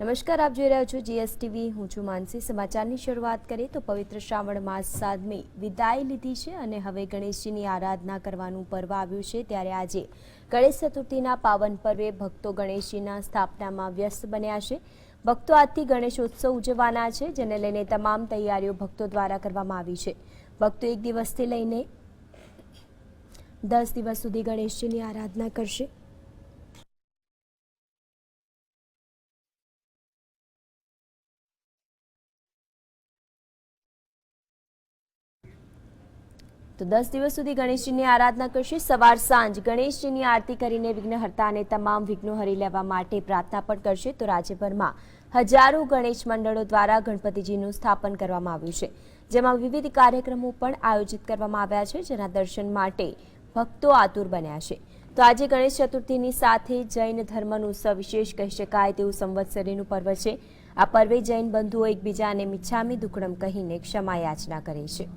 નમસ્કાર, આપ જોઈ રહ્યા છો જીએસટીવી હું છું માનસી. સમાચારની શરૂઆત કરીએ તો પવિત્ર શ્રાવણ માસ સાધમે વિદાય લીધી છે અને હવે ગણેશજીની આરાધના કરવાનું પર્વ આવ્યું છે. ત્યારે આજે ગણેશ ચતુર્થીના પાવન પર્વે ભક્તો ગણેશજીના સ્થાપનામાં વ્યસ્ત બન્યા છે. ભક્તો આજથી ગણેશોત્સવ ઉજવવાના છે, જેને લઈને તમામ તૈયારીઓ ભક્તો દ્વારા કરવામાં આવી છે. ભક્તો એક દિવસથી લઈને દસ દિવસ સુધી ગણેશજીની આરાધના કરશે. તો દસ દિવસ સુધી ગણેશજીની આરાધના કરશે. સવાર સાંજ ગણેશજીની આરતી કરીને વિઘ્નહર્તા અને તમામ વિઘ્નો હરી લેવા માટે પ્રાર્થના પણ કરશે. તો રાજ્યભરમાં હજારો ગણેશ મંડળો દ્વારા ગણપતિજીનું સ્થાપન કરવામાં આવ્યું છે. જેમાં વિવિધ કાર્યક્રમો પણ આયોજિત કરવામાં આવ્યા છે, જેના દર્શન માટે ભક્તો આતુર બન્યા છે. તો આજે ગણેશ ચતુર્થીની સાથે જૈન ધર્મનું સવિશેષ કહી શકાય તેવું સંવત્સરીનું પર્વ છે. આ પર્વે જૈન બંધુઓ એકબીજાને મિચ્છામી દુકડમ કહીને ક્ષમા યાચના કરે છે.